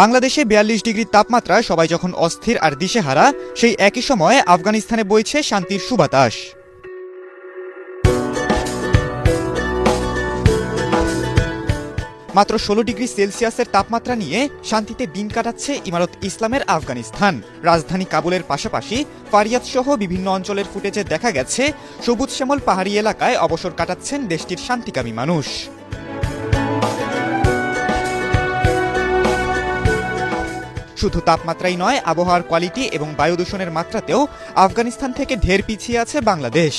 বাংলাদেশে বিয়াল্লিশ ডিগ্রি তাপমাত্রা সবাই যখন অস্থির আর দিশেহারা, সেই একই সময়ে আফগানিস্তানে বইছে শান্তির সুবাতাস। মাত্র ষোলো ডিগ্রি সেলসিয়াসের তাপমাত্রা নিয়ে শান্তিতে দিন কাটাচ্ছে ইমারত ইসলামের আফগানিস্তান। রাজধানী কাবুলের পাশাপাশি ফারিয়াদ সহ বিভিন্ন অঞ্চলের ফুটেজে দেখা গেছে, সবুজ শ্যামল পাহাড়ি এলাকায় অবসর কাটাচ্ছেন দেশটির শান্তিকামী মানুষ। শুধু তাপমাত্রাই নয়, আবহাওয়ার কোয়ালিটি এবং বায়ু দূষণের মাত্রাতেও আফগানিস্তান থেকে ঢের পিছিয়ে আছে বাংলাদেশ।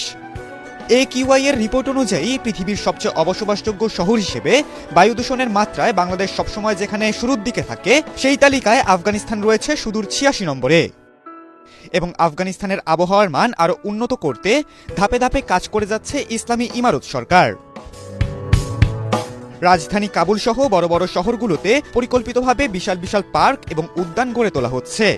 এ কিউআই এর রিপোর্ট অনুযায়ী পৃথিবীর সবচেয়ে অবসবাসযোগ্য শহর হিসেবে বায়ু দূষণের মাত্রায় বাংলাদেশ সবসময় যেখানে শুরুর দিকে থাকে, সেই তালিকায় আফগানিস্তান রয়েছে সুদূর ছিয়াশি নম্বরে। এবং আফগানিস্তানের আবহাওয়ার মান আরও উন্নত করতে ধাপে ধাপে কাজ করে যাচ্ছে ইসলামী ইমারত সরকার। রাজধানী কাবুল সহ বড় বড় শহরগুলোতে পরিকল্পিতভাবে বিশাল বিশাল পার্ক এবং উদ্যান গড়ে তোলা হচ্ছে।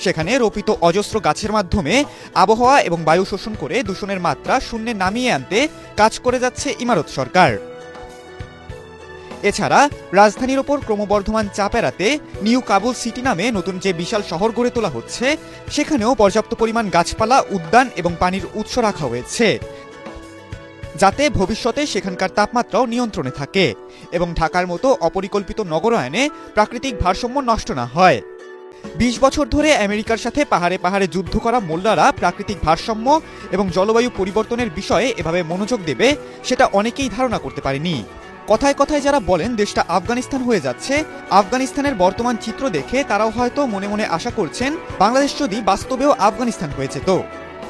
সেখানে রোপিত অজস্র গাছের মাধ্যমে আবহাওয়া এবং বায়ু শোষণ করে দূষণের মাত্রা শূন্যে নামিয়ে আনতে কাজ করে যাচ্ছে ইমারত সরকার। এছাড়া রাজধানীর ওপর ক্রমবর্ধমান চাপ এড়াতে নিউ কাবুল সিটি নামে নতুন যে বিশাল শহর গড়ে তোলা হচ্ছে, সেখানেও পর্যাপ্ত পরিমাণ গাছপালা, উদ্যান এবং পানির উৎস রাখা হয়েছে। যাতে ভবিষ্যতে সেখানকার তাপমাত্রাও নিয়ন্ত্রণে থাকে এবং ঢাকার মতো অপরিকল্পিত নগরায়নে প্রাকৃতিক ভারসাম্য নষ্ট না হয়। বিশ বছর ধরে আমেরিকার সাথে পাহাড়ে পাহাড়ে যুদ্ধ করা মোল্লারা প্রাকৃতিক ভারসাম্য এবং জলবায়ু পরিবর্তনের বিষয়ে এভাবে মনোযোগ দেবে, সেটা অনেকেই ধারণা করতে পারেনি। কথায় কথায় যারা বলেন, দেশটা আফগানিস্তান হয়ে যাচ্ছে, আফগানিস্তানের বর্তমান চিত্র দেখে তারাও হয়তো মনে মনে আশা করছেন, বাংলাদেশ যদি বাস্তবেও আফগানিস্তান হয়েছে তো।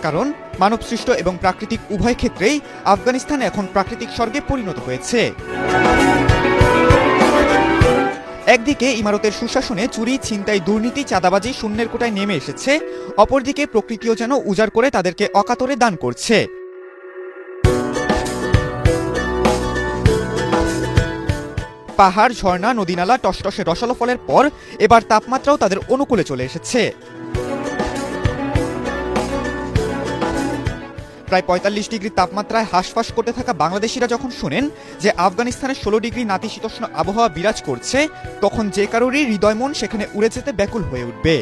কারণ মানবসৃষ্ট এবং প্রাকৃতিক উভয় ক্ষেত্রেই আফগানিস্তান এখন প্রাকৃতিক স্বর্গে পরিণত হয়েছে। একদিকে ইমারতের সুশাসনে চুরি, ছিনতাই, দুর্নীতি, চাঁদাবাজি শূন্যের কোটায় নেমে এসেছে, অপরদিকে প্রকৃতিও যেন উজাড় করে তাদেরকে অকাতরে দান করছে। পাহাড়, ঝর্ণা, নদীনালা, টসটসে রসালো ফলের পর এবার তাপমাত্রাও তাদের অনুকূলে চলে এসেছে। প্রায় পঁয়তাল্লিশ ডিগ্রি তাপমাত্রায় হাঁসফাঁস করতে থাকা বাংলাদেশিরা যখন শোনেন যে আফগানিস্তানে ষোলো ডিগ্রি নাতিশীতোষ্ণ আবহাওয়া বিরাজ করছে, তখন যে কারোরই হৃদয় মন সেখানে উড়ে যেতে ব্যাকুল হয়ে উঠবে।